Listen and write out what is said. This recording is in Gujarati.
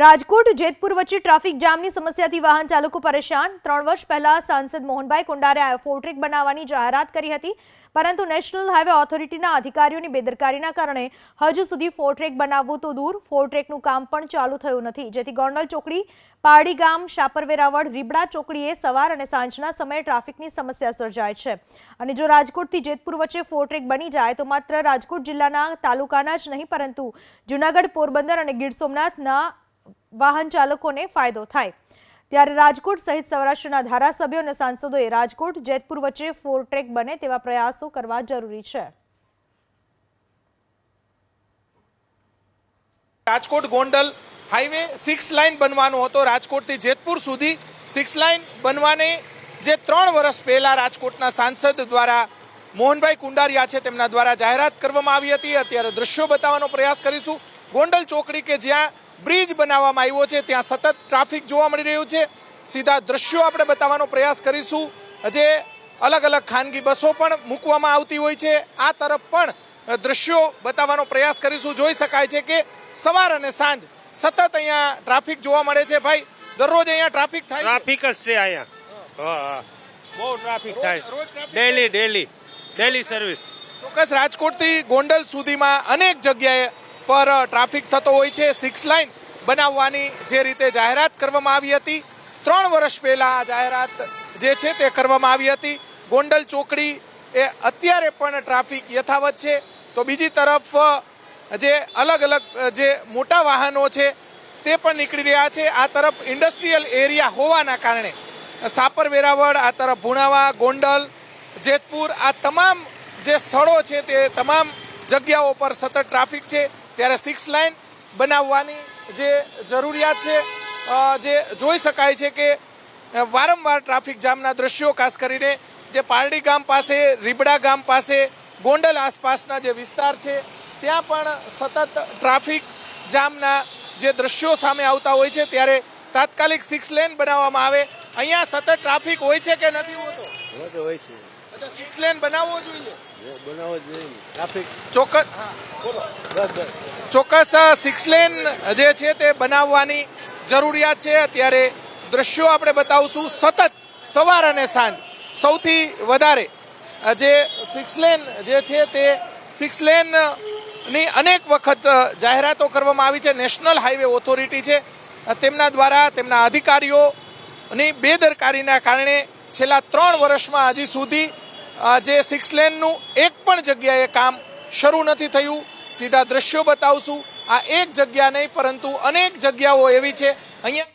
રાજકોટ જેતપુર વચ્ચે ટ્રાફિક જામની સમસ્યાથી વાહન ચાલકો પરેશાન. ત્રણ વર્ષ પહેલા સાંસદ મોહનભાઈ કુંડારે ફોર્ટ્રેક બનાવવાની જાહેરાત કરી હતી. પરંતુ નેશનલ હાઈવે ઓથોરિટીના અધિકારીઓની બેદરકારીના કારણે હજુ સુધી ફોર્ટ્રેક બનાવવું તો દૂર. ફોર્ટ્રેકનું કામ પણ ચાલુ થયું નથી. જેથી ગોંડલ ચોકડી, પારડી ગામ શાપર વેરાવળ રીબડા ચોકડીએ સવાર અને સાંજના સમયે ટ્રાફિકની સમસ્યા સર્જાય છે. અને જો રાજકોટથી જેતપુર વચ્ચે ફોર્ટ્રેક બની જાય તો માત્ર રાજકોટ જિલ્લાના તાલુકાના જ નહીં, પરંતુ જૂનાગઢ, પોરબંદર અને ગીર સોમનાથના વાહન ચાલકોને ફાયદો થાય. ત્યારે રાજકોટ સહિત સૌરાષ્ટ્રના ધારાસભ્યો અને સાંસદોએ રાજકોટ, જેતપુર વચ્ચે ફોર ટ્રેક બને તેવા પ્રયાસો કરવા જરૂરી છે. Rajkot Gondal highway six lane બનવાનો હતો. રાજકોટથી જેતપુર સુધી સિક્સ લાઇન બનવાની જે ત્રણ વર્ષ પહેલાં રાજકોટના સાંસદ દ્વારા મોહનભાઈ કુંડારિયા છે તેમના દ્વારા જાહેરાત કરવામાં આવી હતી. અત્યારે દ્રશ્યો બતાવવાનો પ્રયાસ કરીશું. ગોંડલ ચોકડી કે જ્યાં બ્રિજ બનાવવામાં આવ્યો છે. ત્યાં સતત ટ્રાફિક જોવા મળી રહ્યું છે. સીધા દ્રશ્યો આપણે બતાવવાનો પ્રયાસ કરીશું. જે અલગ અલગ ખાનગી બસો પણ મૂકવામાં આવતી હોય છે. આ તરફ પણ દ્રશ્યો બતાવવાનો પ્રયાસ કરીશું. જોઈ શકાય છે કે સવાર અને સાંજ સતત અહીંયા ટ્રાફિક જોવા મળે છે. ભાઈ દરરોજ અહીંયા ટ્રાફિક થાય? ટ્રાફિક જ છે અહીંયા. બહુ ટ્રાફિક થાય ડેલી ડેલી. Daily service. ચોક્કસ રાજકોટથી ગોંડલ સુધીમાં અનેક જગ્યાએ પર ટ્રાફિક થતો હોય છે. સિક્સ લાઇન બનાવવાની જે રીતે જાહેરાત કરવામાં આવી હતી. ત્રણ વર્ષ પહેલાં આ જાહેરાત જે છે તે કરવામાં આવી હતી. ગોંડલ ચોકડી એ અત્યારે પણ ટ્રાફિક યથાવત છે. તો બીજી તરફ જે અલગ અલગ જે મોટા વાહનો છે તે પણ નીકળી રહ્યા છે. આ તરફ ઇન્ડસ્ટ્રીયલ એરિયા હોવાના કારણે સાપર વેરાવળ, આ તરફ ભુણાવા, ગોંડલ, જેતપુર, આ તમામ જે સ્થળો છે તે તમામ જગ્યાઓ પર સતત ટ્રાફિક છે. ત્યારે સિક્સ લાઇન બનાવવાની જે જરૂરિયાત છે જે જોઈ શકાય છે કે વારંવાર ટ્રાફિક જામના દ્રશ્યો ખાસ કરીને જે પારડી ગામ પાસે રીબડા ગામ પાસે ગોંડલ આસપાસના જે વિસ્તાર છે ત્યાં પણ સતત ટ્રાફિક જામના જે દ્રશ્યો સામે આવતા હોય છે ત્યારે તાત્કાલિક સિક્સ લેન બનાવવામાં આવે. અહીંયા સતત ટ્રાફિક હોય છે કે નથી હોતો? હોય છે. સિક્સ લેન બનાવવો જોઈએ. બનાવવો જોઈએ. ટ્રાફિક. ચોક્કસ. હા બોલો. બસ બસ. ચોક્કસ સિક્સ લેન જે છે તે બનાવવાની જરૂરિયાત છે. અત્યારે દ્રશ્યો આપણે બતાવશું સતત સવાર અને સાંજ. સૌથી વધારે જે સિક્સ લેન જે છે તે સિક્સ લેનની અનેક વખત જાહેરાતો કરવામાં આવી છે. નેશનલ હાઈવે ઓથોરિટી છે. તેમના દ્વારા તેમના અધિકારીઓની બેદરકારીના કારણે છેલ્લા ત્રણ વર્ષમાં હજી સુધી જે સિક્સ લેનનું એક પણ જગ્યાએ કામ શરૂ નથી થયું. સીધા દ્રશ્યો બતાવશું આ એક જગ્યા નહીં પરંતુ અનેક જગ્યાઓ એવી છે. અહીંયા